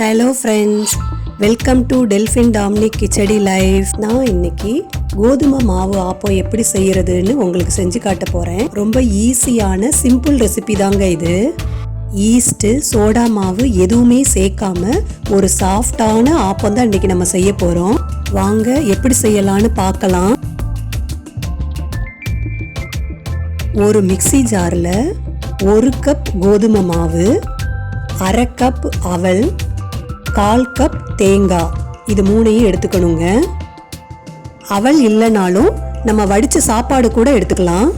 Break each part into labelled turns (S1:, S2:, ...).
S1: Hello friends welcome to டெல்ஃபின் டாம்னி கிச்சடி லைஃப் நான் இன்னைக்கு கோதுமை மாவு ஆப்பம் எப்படி செய்யறதுன்னு உங்களுக்கு செஞ்சு காட்ட போறேன். ரொம்ப ஈஸியான சிம்பிள் ரெசிபி தாங்க இது. ஈஸ்ட்டு சோடா மாவு எதுவுமே சேர்க்காம ஒரு சாஃப்டான ஆப்பம் தான் இன்னைக்கு நம்ம செய்ய போறோம். வாங்க எப்படி செய்யலான்னு பார்க்கலாம். ஒரு மிக்ஸி ஜாரில் ஒரு கப் கோதுமை மாவு அரை கப் அவல் கால் கப் தேங்காய். இது மூணையும் எடுத்துக்கணுங்க. அவள் இல்லைனாலும் நம்ம வடித்த சாப்பாடு கூட எடுத்துக்கலாம்.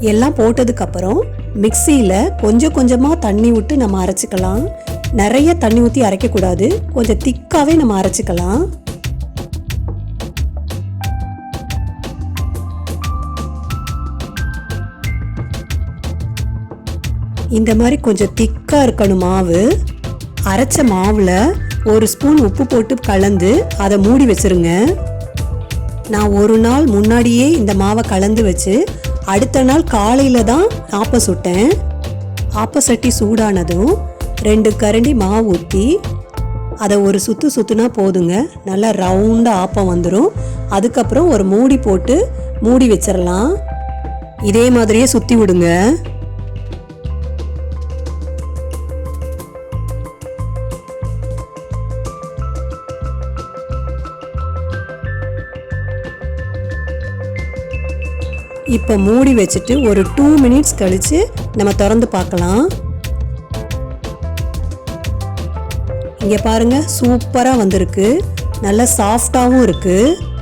S1: எல்லாம் போட்டதுக்கப்புறம் மிக்சியில் கொஞ்சம் கொஞ்சமாக தண்ணி விட்டு நம்ம அரைச்சிக்கலாம். நிறைய தண்ணி ஊற்றி அரைக்கக்கூடாது. கொஞ்சம் திக்காகவே நம்ம அரைச்சிக்கலாம். இந்த மாதிரி கொஞ்சம் திக்காக இருக்கணும் மாவு. அரைச்ச மாவில் ஒரு ஸ்பூன் உப்பு போட்டு கலந்து அதை மூடி வச்சிருங்க. நான் ஒரு நாள் முன்னாடியே இந்த மாவை கலந்து வச்சு அடுத்த நாள் காலையில் தான் ஆப்பம் சுட்டேன். ஆப்ப சட்டி சூடானதும் ரெண்டு கரண்டி மாவு ஊற்றி அதை ஒரு சுற்று சுற்றுனா போதுங்க. நல்லா ரவுண்டாக ஆப்பம் வந்துடும் அதுக்கப்புறம் ஒரு மூடி போட்டு மூடி வச்சிடலாம் இதே மாதிரியே சுற்றி விடுங்க. இப்போ மூடி வச்சுட்டு ஒரு டூ மினிட்ஸ் கழித்து நம்ம திறந்து பார்க்கலாம். இங்கே பாருங்க சூப்பராக வந்திருக்கு. நல்ல சாஃப்டாகவும் இருக்குது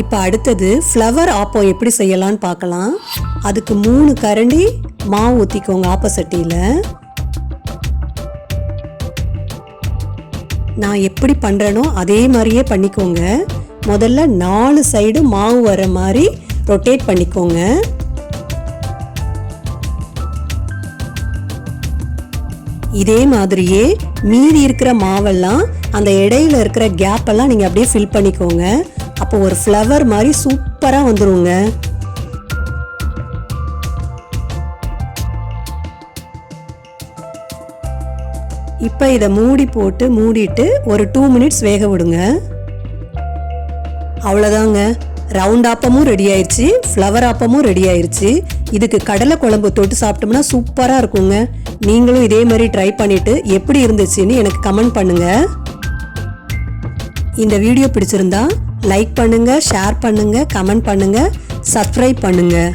S1: இப்போ அடுத்தது ஃப்ளவர் ஆப்பம் எப்படி செய்யலான்னு பார்க்கலாம். அதுக்கு மூணு கரண்டி மாவு ஊற்றிக்கோங்க ஆப்பசட்டியில். நான் எப்படி பண்ணுறேனோ அதே மாதிரியே பண்ணிக்கோங்க. முதல்ல நாலு சைடு மாவு வர மாதிரி ரொட்டேட் பண்ணிக்கோங்க. இதே மாதிரியே மீதி இருக்கிற மாவெல்லாம் அந்த இடையில இருக்கிற கேப்பெல்லாம் நீங்கள் அப்படியே ஃபில் பண்ணிக்கோங்க. அப்போ ஒரு ஃப்ளவர் மாதிரி சூப்பராக வந்துருங்க. இப்போ இதை மூடி போட்டு மூடிட்டு ஒரு டூ மினிட்ஸ் வேக விடுங்க. அவ்வளோதாங்க ரவுண்ட் ஆப்பமும் ரெடி ஆயிடுச்சு ஃப்ளவர் ஆப்பமும் ரெடி ஆயிடுச்சு இதுக்கு கடலை குழம்பு தொட்டு சாப்பிட்டோம்னா சூப்பராக இருக்குங்க. நீங்களும் இதே மாதிரி ட்ரை பண்ணிட்டு எப்படி இருந்துச்சுன்னு எனக்கு கமெண்ட் பண்ணுங்க. இந்த வீடியோ பிடிச்சிருந்தா லைக் பண்ணுங்க ஷேர் பண்ணுங்க கமெண்ட் பண்ணுங்க சப்ஸ்கிரைப் பண்ணுங்கள்